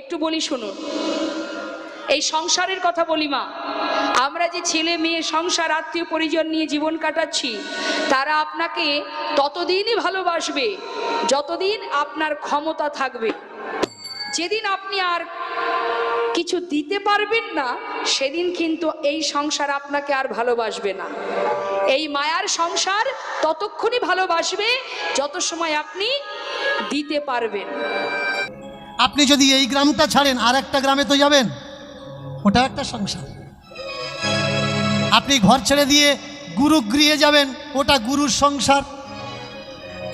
একটু বলি শুনুন। এই সংসারের কথা বলি মা। আমরা যে ছেলে, মেয়ে, সংসার, আত্মীয়, পরিজন নিয়ে জীবন কাটাচ্ছি, তারা আপনাকে ততদিনই ভালোবাসবে, যতদিন আপনার ক্ষমতা থাকবে। যেদিন আপনি আর কিছু দিতে পারবেন না, সেদিন কিন্তু এই সংসার আপনাকে আর ভালোবাসবে না। এই মায়ার সংসার ততক্ষণই ভালোবাসবে, যত সময় আপনি দিতে পারবেন। আপনি যদি এই গ্রামটা ছাড়েন, আর একটা গ্রামে তো যাবেন। ওটা একটা সংসার। আপনি ঘর ছেড়ে দিয়ে গুরুগৃহে যাবেন, ওটা গুরুর সংসার।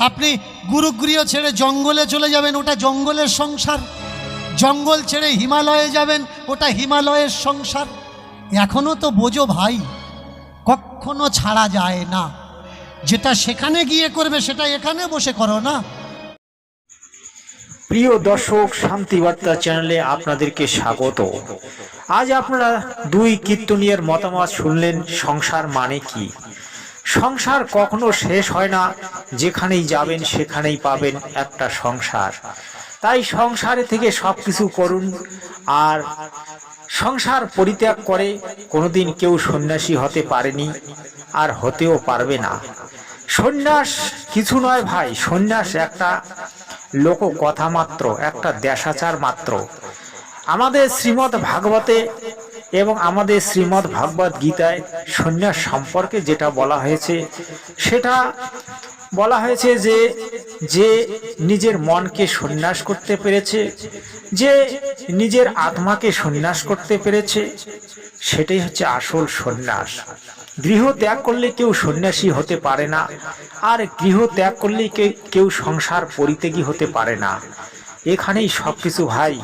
আপনি গুরুগৃহ ছেড়ে জঙ্গলে চলে যাবেন, ওটা জঙ্গলের সংসার। জঙ্গল ছেড়ে হিমালয়ে যাবেন, ওটা হিমালয়ের সংসার। এখনও তো বোঝো ভাই, কখনো ছাড়া যায় না। যেটা সেখানে গিয়ে করবে, সেটা এখানে বসে করো না। প্রিয় দর্শক শান্তিবার্তা চ্যানেলে আপনাদেরকে স্বাগত। আজ আপনারা দুই কীর্তনীয়ের মতামত শুনলেন, সংসার মানে কি? সংসার কখনো শেষ হয় না, যেখানেই যাবেন সেখানেই পাবেন একটা সংসার। তাই সংসারে থেকে সব কিছু করুন, আর সংসার পরিত্যাগ করে কোনোদিন কেউ সন্ন্যাসী হতে পারেনি, আর হতেও পারবে না। সন্ন্যাস কিছু নয় ভাই, সন্ন্যাস একটা লোক কথা মাত্র একটা দেশাচার মাত্র। আমাদের শ্রীমৎ ভাগবতে এবং আমাদের শ্রীমৎ ভাগবত গীতায় সন্ন্যাস সম্পর্কে যেটা বলা হয়েছে, সেটা বলা হয়েছে যে যে নিজের মনকে সন্ন্যাস করতে পেরেছে, যে নিজের আত্মাকে সন্ন্যাস করতে পেরেছে, সেটাই হচ্ছে আসল সন্ন্যাস। গৃহ ত্যাগ করলে কেউ সন্ন্যাসী হতে পারে না, আর গৃহ ত্যাগ করলে কেউ সংসার পরিত্যাগী হতে পারে না। এখানেই সবকিছু ভাই,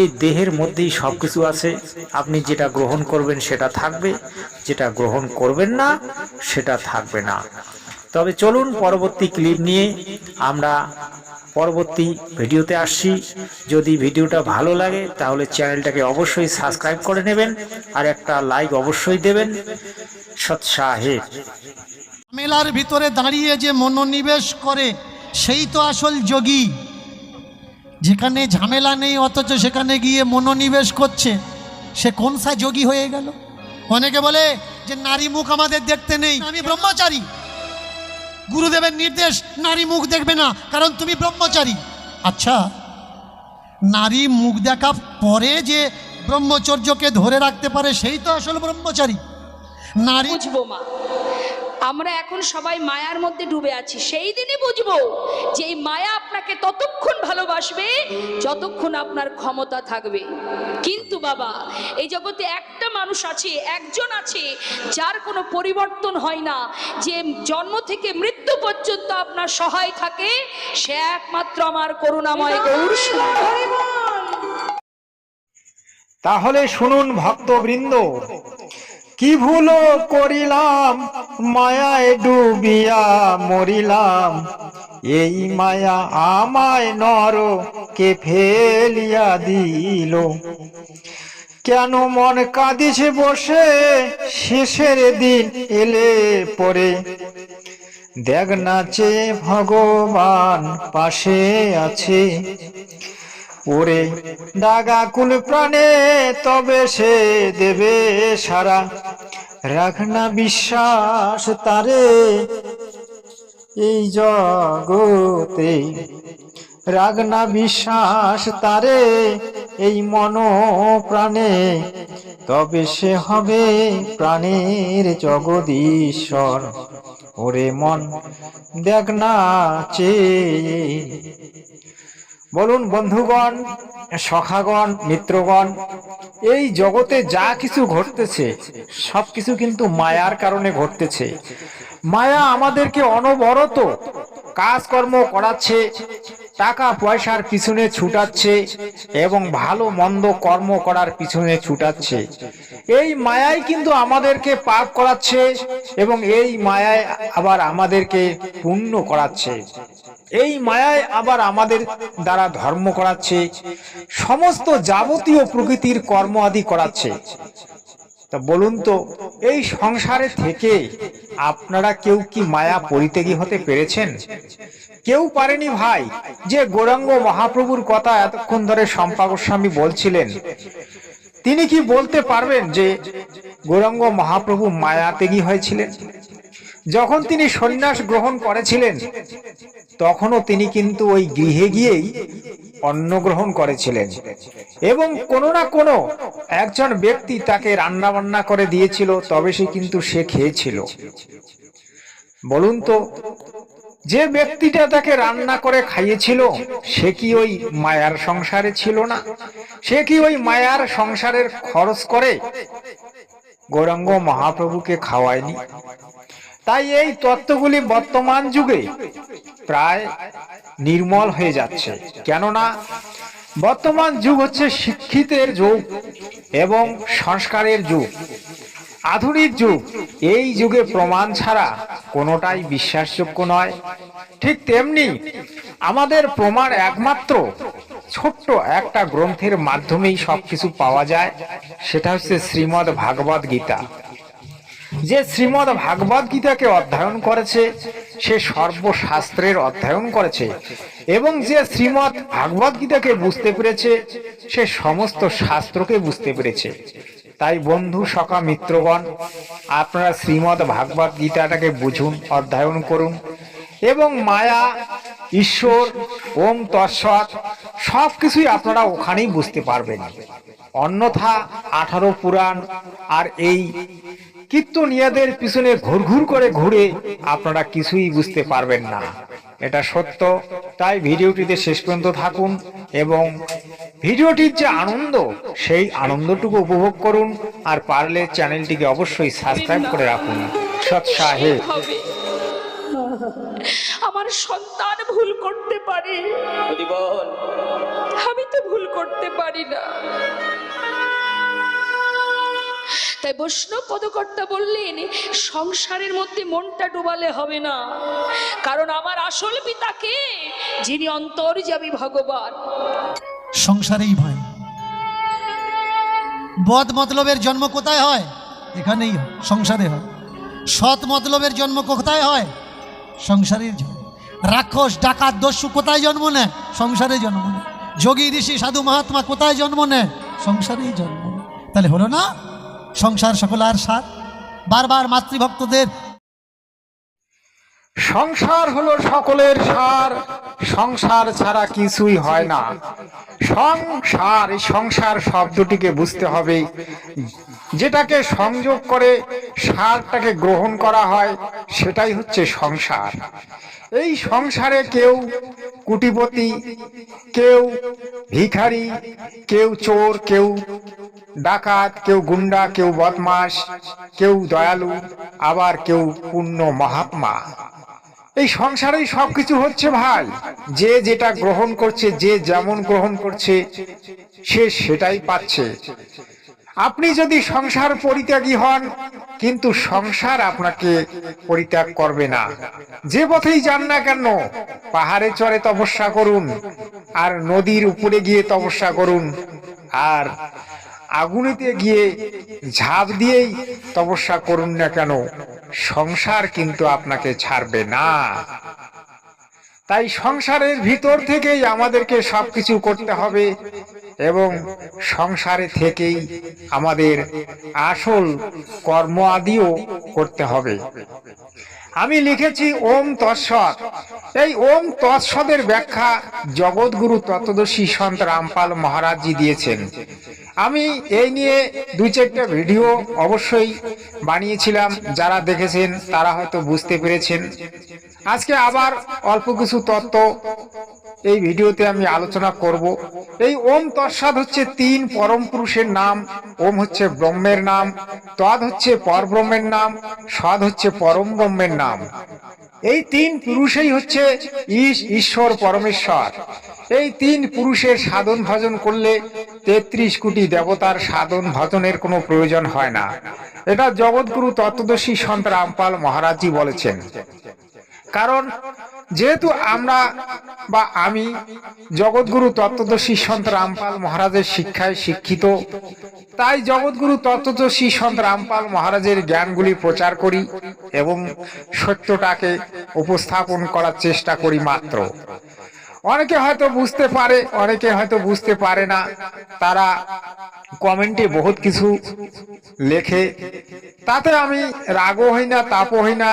এই দেহের মধ্যেই সবকিছু আছে। আপনি যেটা গ্রহণ করবেন সেটা থাকবে, যেটা গ্রহণ করবেন না, সেটা থাকবে না। তবে চলুন পরবর্তী ক্লিপ নিয়ে আমরা পরবর্তী ভিডিওতে আসছি। যদি ভিডিওটা ভালো লাগে, তাহলে চ্যানেলটাকে অবশ্যই সাবস্ক্রাইব করে নেবেন, আর একটা লাইক অবশ্যই দেবেন। সৎসাহেব মেলার ভিতরে দাঁড়িয়ে যে মনোনিবেশ করে, সেই তো আসল যোগী। যেখানে ঝামেলা নেই, অথচ সেখানে গিয়ে মনোনিবেশ করছে, সে কোন সা যোগী হয়ে গেল? অনেকে বলে যে নারী মুখ আমাদের দেখতে নেই। আমি ব্রহ্মচারী। গুরুদেবের নির্দেশ, নারী মুখ দেখবে না, কারণ তুমি ব্রহ্মচারী। আচ্ছা নারী মুখ দেখা পরে যে ব্রহ্মচর্যকে ধরে রাখতে পারে, সেই তো আসল ব্রহ্মচারী। নারী বুঝব মা। আমরা এখন সবাই মায়ার মধ্যে ডুবে আছি। সেই দিনই বুঝব যে এই মায়া আপনাকে ততক্ষণ ভালোবাসবে যতক্ষণ আপনার ক্ষমতা থাকবে। কিন্তু বাবা এই জগতে একটা মানুষ আছে একজন আছে যার কোনো পরিবর্তন হয় না। যে জন্ম থেকে মৃত্যু পর্যন্ত আপনার সহায় থাকে সে একমাত্র আমার করুণাময় গৌর তাহলে শুনুন ভক্তবৃন্দ কি ভুল করিলাম? মায়ায় ডুবিয়া মরিলাম। এই মায়া আমায় নর কে ফেলিয়া দিল। কেন মন কাঁদিছে বসে? শেষের দিন এলে পরে। দেখ নাচে ভগবান পাশে আছে। ওরে দাগা কুল প্রাণে তবে সে দেবে সারা রাখ না বিশ্বাস তারে এই জগতে। রাগ না বিশ্বাস তারে এই মন প্রাণে তবে সে হবে প্রাণের জগদীশ্বর। ওরে মন দেখ না চেয়ে। বলুন, বন্ধুগণ, সখাগণ, মিত্রগণ, এই জগতে যা কিছু ঘটতেছে, সব কিছু কিন্তু মায়ার কারণে ঘটতেছে। মায়া আমাদেরকে অনবরত কাজকর্ম করাচ্ছে টাকা পয়সার পিছনে ছুটাচ্ছে এবং ভালো, মন্দ কর্ম করার পিছনে ছুটাচ্ছে। এই মায়াই কিন্তু আমাদেরকে পাপ করাচ্ছে এবং এই মায়ায় আবার আমাদেরকে পুণ্য করাচ্ছে। এই মায়ায় আবার আমাদের দ্বারা ধর্ম করাচ্ছে, সমস্ত যাবতীয় প্রকৃতির কর্ম আদি করাচ্ছে। তা বলুন তো, এই সংসারে থেকে আপনারা কেউ কি মায়া পরিত্যাগী হতে পেরেছেন? কেউ পারেনি ভাই, যে গৌরাঙ্গ মহাপ্রভুর কথা এতক্ষণ ধরে শম্পা গোস্বামী বলছিলেন। তিনি কি বলতে পারবেন যে গৌরাঙ্গ মহাপ্রভু মায়া ত্যাগী হয়েছিলেন? যখন তিনি সন্ন্যাস গ্রহণ করেছিলেন, তখনও তিনি কিন্তু ওই গৃহে গিয়েই অন্ন গ্রহণ করেছিলেন। এবং কোনো না কোনো একজন ব্যক্তি তাকে রান্না বান্না করে দিয়েছিল, তবে সে কিন্তু সে খেয়েছিল। বলুন তো, যে ব্যক্তিটা তাকে রান্না করে খাইয়েছিল, সে কি ওই মায়ার সংসারে ছিল না? সে কি ওই মায়ার সংসারের খরচ করে গৌরাঙ্গ মহাপ্রভুকে খাওয়ায়নি? তাই এই তত্ত্বগুলি বর্তমান যুগে প্রায় নির্মল হয়ে যাচ্ছে। কেননা বর্তমান যুগ হচ্ছে শিক্ষিতের যুগ এবং সংস্কারের যুগ। আধুনিক যুগ, এই যুগে প্রমাণ ছাড়া কোনোটাই বিশ্বাসযোগ্য নয়। ঠিক তেমনি আমাদের প্রমাণ একমাত্র ছোট্ট একটা গ্রন্থের মাধ্যমেই সবকিছু পাওয়া যায়, সেটা হচ্ছে শ্রীমদ্ ভাগবত গীতা। যে শ্রীমদ্ ভাগবত গীতাকে অধ্যয়ন করেছে, সে সর্বশাস্ত্রের অধ্যয়ন করেছে। এবং যে শ্রীমদ্ ভাগবত গীতাকে বুঝতে পেরেছে, সে সমস্ত শাস্ত্রকে বুঝতে পেরেছে। তাই বন্ধু, সখা, মিত্রগণ, আপনারা শ্রীমদ্ ভাগবত গীতাটাকে বুঝুন, অধ্যয়ন করুন। এবং মায়া, ঈশ্বর, ওম তৎসৎ সব কিছুই আপনারা ওখানেই বুঝতে পারবেন। অন্যথা আঠারো পুরাণ আর এই কীর্তনিয়াদের পিছনে ঘুরঘুর করে ঘুরে আপনারা কিছুই বুঝতে পারবেন না। এটা সত্য। তাই ভিডিওটিতে শেষ পর্যন্ত থাকুন এবং ভিডিওটির যে আনন্দ সেই আনন্দটুকু উপভোগ করুন আর পারলে চ্যানেলটিকে অবশ্যই সাবস্ক্রাইব করে রাখুন। সৎ সাহেব আমার সন্তান ভুল করতে পারে। আমি তো ভুল করতে পারি না। তাই বৈষ্ণব পদকর্তা বললেন, সংসারের মধ্যে মনটা ডুবালে হবে না। কারণ আমার আসল পিতাকে, যিনি অন্তর অন্তর্যামী ভগবান। সংসারেই ভাই বদ মতলবের জন্ম কোথায় হয়? এখানেই সংসারে হয়। সৎ মতলবের জন্ম কোথায় হয়? সংসারের জন্ম রাক্ষস, ডাকাত, দস্যু কোথায় জন্ম নেয়? সংসারে জন্ম নেয়। যোগী, ঋষি, সাধু, মহাত্মা কোথায় জন্ম নেয়? সংসারেই জন্ম তাহলে হলো না? সংসার সকলার সার। বারবার মাতৃভক্তদের সংসার হলো সকলের সার, সংসার ছাড়া কিছুই হয় না। সংসার সংসার শব্দটিকে বুঝতে হবে। যেটাকে সংযোগ করে সারটাকে গ্রহণ করা হয়, সেটাই হচ্ছে সংসার। এই সংসারে কেউ কুটিপতি, কেউ ভিখারি, কেউ চোর, কেউ ডাকাত, কেউ গুন্ডা, কেউ বদমাস কেউ দয়ালু, আবার কেউ পূর্ণ মহাত্মা। এই সংসারেই সবকিছু হচ্ছে ভাই যে যেটা গ্রহণ করছে, যে যেমন গ্রহণ করছে, সে সেটাই পাচ্ছে। আপনি যদি সংসার পরিত্যাগী হন, কিন্তু সংসার আপনাকে পরিত্যাগ করবে না। যে পথেই যান না কেন, পাহাড়ে চড়ে তপস্যা করুন, আর নদীর উপরে গিয়ে তপস্যা করুন, আর আগুনেতে গিয়ে ঝাঁপ দিয়েই তপস্যা করুন না কেন, সংসার কিন্তু আপনাকে ছাড়বে না। তাই সংসারের ভিতর থেকেই আমাদেরকে সবকিছু করতে হবে এবং সংসারে থেকেই আমাদের আসল কর্ম আদিও করতে হবে। আমি লিখেছি ওম তৎসৎ। এই ওম তৎসদের ব্যাখ্যা জগৎগুরু তত্ত্বদর্শী সন্ত রামপাল মহারাজজি দিয়েছেন। আমি এই নিয়ে দুই চারটা ভিডিও অবশ্যই বানিয়েছিলাম। যারা দেখেছেন, তারা হয়তো বুঝতে পেরেছেন। আজকে আবার অল্প কিছু তত্ত্ব এই ভিডিওতে আমি আলোচনা করব। এই ওম তৎসাদ হচ্ছে তিন পরম পুরুষের নাম। ওম হচ্ছে ব্রহ্মের নাম, তদ হচ্ছে পরব্রহ্মের নাম, সদ হচ্ছে পরম ব্রহ্মের নাম। এই তিন পুরুষেই হচ্ছে ঈশ ঈশ্বর, পরমেশ্বর। এই তিন পুরুষের সাধন ভজন করলে তেত্রিশ কোটি দেবতার সাধন ভজনের কোনো প্রয়োজন হয় না। এটা জগৎগুরু তত্ত্বদর্শী সন্ত রামপাল মহারাজজি বলেছেন। কারণ যেহেতু আমরা বা আমি জগৎগুরু তত্ত্বদর্শী সন্ত রামপাল মহারাজের শিক্ষায় শিক্ষিত, তাই জগৎগুরু তত্ত্বদর্শী সন্ত রামপাল মহারাজের জ্ঞানগুলি প্রচার করি এবং সত্যটাকে উপস্থাপন করার চেষ্টা করি মাত্র। অনেকে হয়তো বুঝতে পারে, অনেকে হয়তো বুঝতে পারে না। তারা কমেন্টে বহুত কিছু লেখে। তাতে আমি রাগও হই না, তাপও হই না।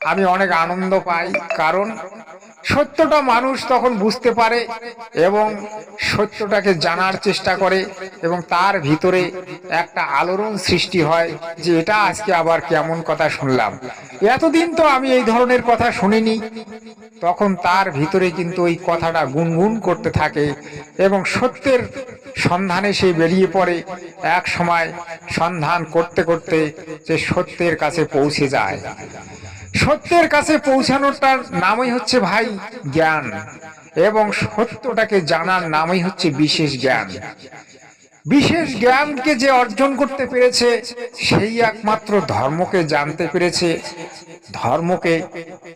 আমি অনেক আনন্দ পাই, কারণ সত্যটা মানুষ তখন বুঝতে পারে এবং সত্যটাকে জানার চেষ্টা করে এবং তার ভিতরে একটা আলোড়ন সৃষ্টি হয় যে এটা আজকে আবার কেমন কথা শুনলাম। এতদিন তো আমি এই ধরনের কথা শুনিনি। তখন তার ভিতরে কিন্তু ওই কথাটা গুনগুন করতে থাকে এবং সত্যের সন্ধানে সে বেরিয়ে পড়ে এক সময় সন্ধান করতে করতে যে সত্যের কাছে পৌঁছে যায়। সত্যের কাছে পৌঁছানোটার নামই হচ্ছে ভাই জ্ঞান এবং সত্যটাকে জানার নামই হচ্ছে বিশেষ জ্ঞান। বিশেষ জ্ঞানকে যে অর্জন করতে পেরেছে, সেই একমাত্র ধর্মকে জানতে পেরেছে, ধর্মকে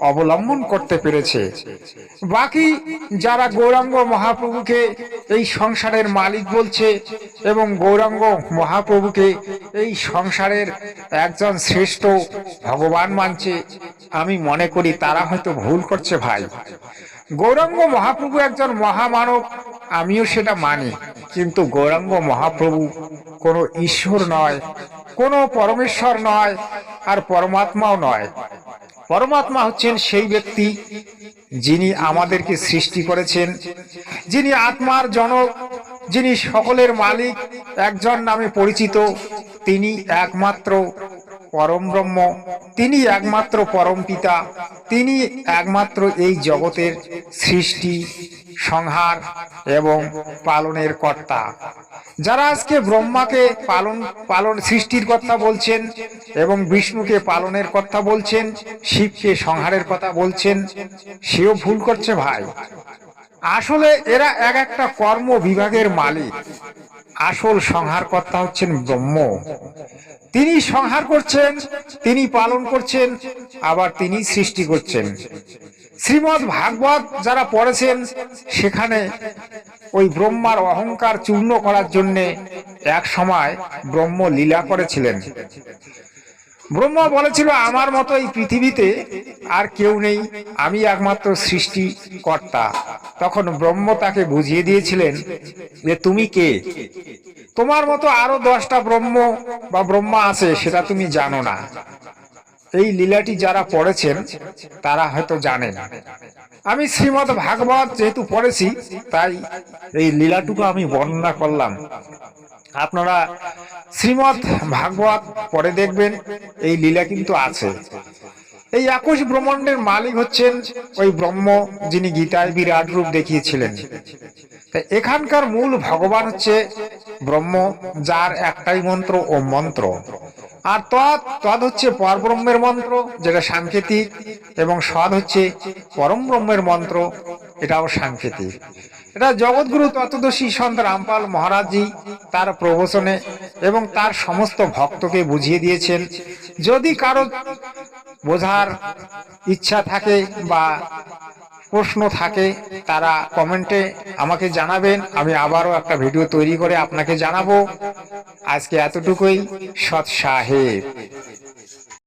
অবলম্বন করতে পেরেছে। বাকি যারা গৌরাঙ্গ মহাপ্রভুকে এই সংসারের মালিক বলছে এবং গৌরাঙ্গ মহাপ্রভুকে এই সংসারের একজন শ্রেষ্ঠ ভগবান মানছে, আমি মনে করি তারা হয়তো ভুল করছে ভাই। গৌরাঙ্গ মহাপ্রভু একজন মহামানব, আমিও সেটা মানি। কিন্তু গৌরাঙ্গ মহাপ্রভু কোনো ঈশ্বর নয়, কোনো পরমেশ্বর নয়, আর পরমাত্মাও নয়। পরমাত্মা হচ্ছেন সেই ব্যক্তি যিনি আমাদেরকে সৃষ্টি করেছেন, যিনি আত্মার জনক, যিনি সকলের মালিক, একজন নামে পরিচিত, তিনি একমাত্র পরম ব্রহ্ম, তিনি একমাত্র পরম পিতা, তিনি একমাত্র এই জগতের সৃষ্টি। সংহার এবং পালনের কর্তা। যারা আজকে ব্রহ্মাকে পালন পালন সৃষ্টির কথা বলছেন এবং বিষ্ণুকে পালনের কথা বলছেন, শিবকে সংহারের কথা বলছেন, সেও ভুল করছে ভাই। আসলে এরা এক একটা কর্ম বিভাগের মালিক। আসল সংহার কর্তা হচ্ছেন ব্রহ্ম। তিনি সংহার করছেন, তিনি পালন করছেন, আবার তিনি সৃষ্টি করছেন। শ্রীমদ ভাগবত যারা পড়েছেন, সেখানে ওই ব্রহ্মার অহংকার চূর্ণ করার জন্য এক সময় ব্রহ্ম লীলা করেছিলেন। ব্রহ্মা বলেছিল, আমার মতো এই পৃথিবীতে আর কেউ নেই, আমি একমাত্র সৃষ্টিকর্তা। তখন ব্রহ্ম তাকে বুঝিয়ে দিয়েছিলেন যে, তুমি কে? তোমার মতো আরও দশটা ব্রহ্ম বা ব্রহ্মা আছে, সেটা তুমি জানো না। এই লীলাটি যারা পড়েছেন, তারা হয়তো জানেন। আমি শ্রীমদ ভাগবত যেহেতু পড়েছি, তাই এই লীলাটুকু আমি বর্ণনা করলাম। আপনারা শ্রীমদ ভাগবত পরে দেখবেন, এই লীলা কিন্তু আছে। এই একুশ ব্রহ্মাণ্ডের মালিক হচ্ছেন ওই ব্রহ্ম, যিনি গীতায় বিরাট রূপ দেখিয়েছিলেন। এখানকার মূল ভগবান হচ্ছে ব্রহ্ম, যার একটাই মন্ত্র ও মন্ত্র। আর তৎ তৎ হচ্ছে পরব্রহ্মের মন্ত্র, যেটা সাংকেতিক, এবং সদ হচ্ছে পরম ব্রহ্মের মন্ত্র, এটাও সাংকেতিক। এটা জগৎগুরু তত্ত্বদর্শী সন্ত রামপাল মহারাজজি তার প্রবচনে এবং তার সমস্ত ভক্তকে বুঝিয়ে দিয়েছেন। যদি কারও বোঝার ইচ্ছা থাকে বা প্রশ্ন থাকে, তারা কমেন্টে আমাকে জানাবেন। আমি আবারও একটা ভিডিও তৈরি করে আপনাকে জানাব। আজকে এতটুকুই। সৎ সাহেব।